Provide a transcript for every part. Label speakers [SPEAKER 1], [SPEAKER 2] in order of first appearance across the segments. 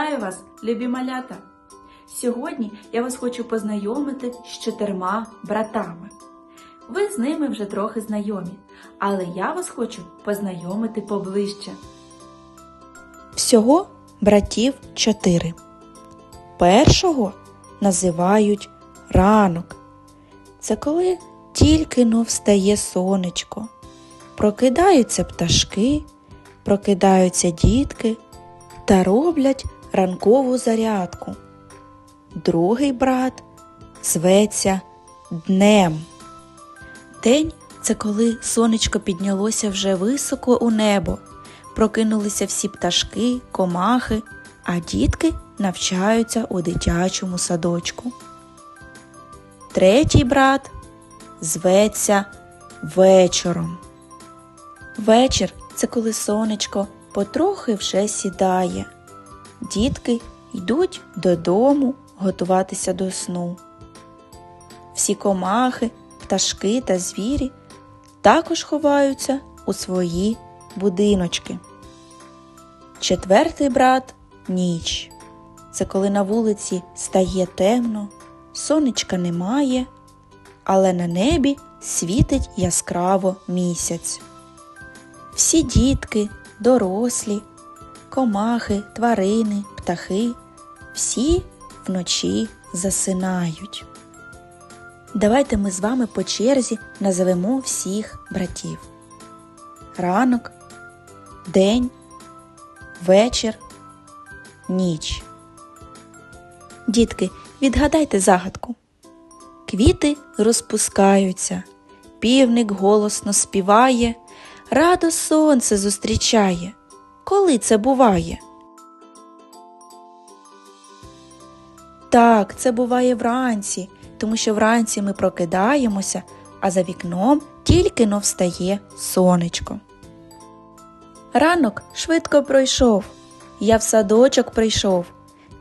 [SPEAKER 1] Вітаю вас, любі малята! Сьогодні я вас хочу познайомити з чотирма братами. Ви з ними вже трохи знайомі, але я вас хочу познайомити поближче.
[SPEAKER 2] Всього братів чотири. Першого називають ранок. Це коли тільки но встає сонечко. Прокидаються пташки, прокидаються дітки та роблять ранкову зарядку. Другий брат зветься днем. День це коли сонечко піднялося вже високо у небо. Прокинулися всі пташки, комахи, а дітки навчаються у дитячому садочку. Третій брат зветься вечором. Вечір це коли сонечко потрохи вже сідає. Дітки йдуть додому готуватися до сну. Всі комахи, пташки та звірі також ховаються у свої будиночки. Четвертий брат ніч. Це коли на вулиці стає темно, сонечка немає, але на небі світить яскраво місяць. Всі дітки, дорослі, комахи, тварини, птахи, всі вночі засинають. Давайте ми з вами по черзі назовемо всіх братів. Ранок, день, вечір, ніч. Дітки, відгадайте загадку. Квіти розпускаються, півник голосно співає, радо сонце зустрічає. Коли це буває? Так, це буває вранці, тому що вранці ми прокидаємося, а за вікном тільки но встає сонечко. Ранок швидко пройшов, я в садочок прийшов,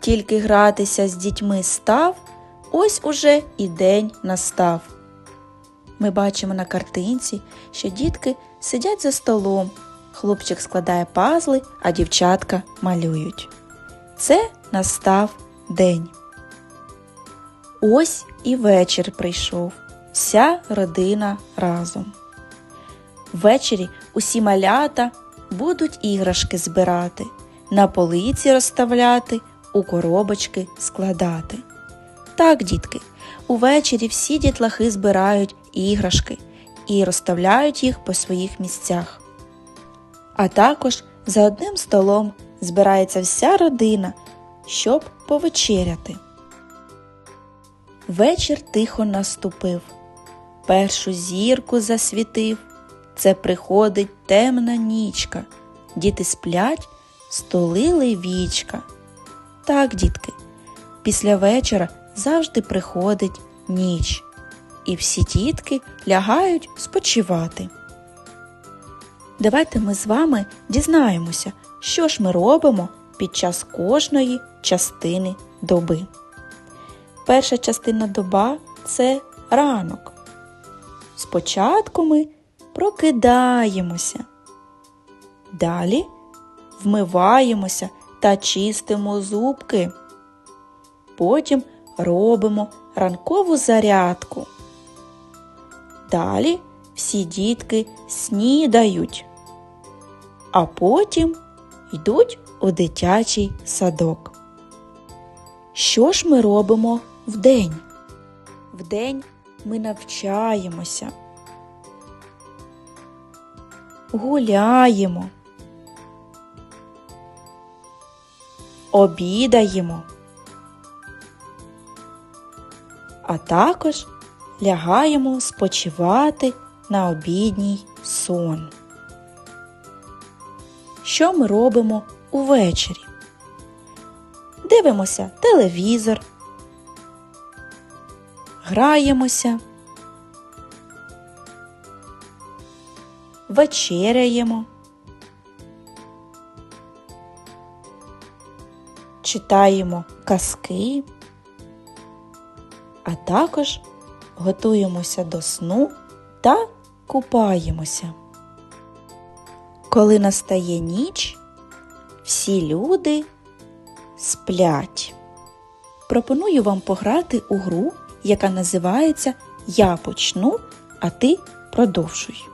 [SPEAKER 2] тільки гратися з дітьми став, ось уже і день настав. Ми бачимо на картинці, що дітки сидять за столом, хлопчик складає пазли, а дівчатка малюють. Це настав день. Ось і вечір прийшов, вся родина разом. Ввечері усі малята будуть іграшки збирати, на полиці розставляти, у коробочки складати. Так, дітки, увечері всі дітлахи збирають іграшки і розставляють їх по своїх місцях. А також за одним столом збирається вся родина, щоб повечеряти. Вечір тихо наступив, першу зірку засвітив. Це приходить темна нічка. Діти сплять, столили вічка. Так, дітки, після вечора завжди приходить ніч, і всі дітки лягають спочивати. Давайте ми з вами дізнаємося, що ж ми робимо під час кожної частини доби. Перша частина доба це ранок. Спочатку ми прокидаємося. Далі вмиваємося та чистимо зубки. Потім робимо ранкову зарядку. Далі всі дітки снідають, а потім йдуть у дитячий садок. Що ж ми робимо вдень? Вдень ми навчаємося, гуляємо, обідаємо, а також лягаємо спочивати на обідній сон. Що ми робимо увечері? Дивимося телевізор, граємося, вечеряємо, читаємо казки, а також готуємося до сну та купаємося. Коли настає ніч, всі люди сплять. Пропоную вам пограти у гру, яка називається Я почну, а ти продовжуй.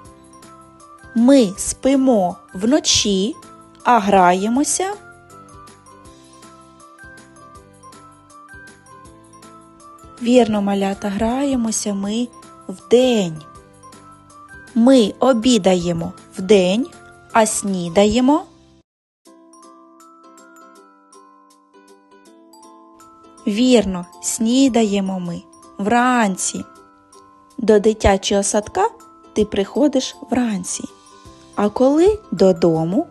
[SPEAKER 2] Ми спимо вночі, а граємося. Вірно, малята, граємося ми вдень. Ми обідаємо вдень, а снідаємо. Вірно, снідаємо ми вранці. До дитячого садка ти приходиш вранці. А коли додому?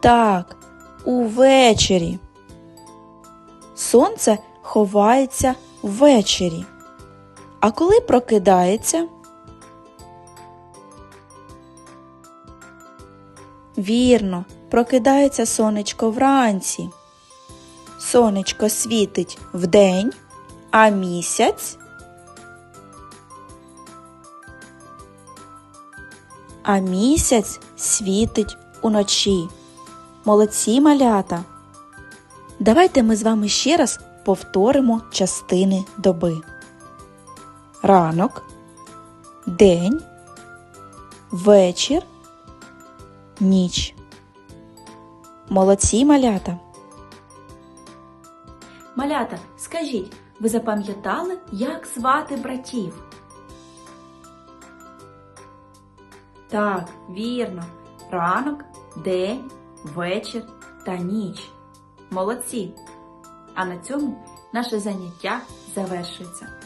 [SPEAKER 2] Так, увечері. Сонце ховається ввечері. А коли прокидається? Вірно, прокидається сонечко вранці. Сонечко світить вдень, а місяць. А місяць світить уночі. Молодці малята. Давайте ми з вами ще раз повторимо частини доби. Ранок, день, вечір, ніч. Молодці малята.
[SPEAKER 1] Малята, скажіть, ви запам'ятали, як звати братів? Так, вірно. Ранок, день, вечір та ніч. Молодці! А на цьому наше заняття завершується.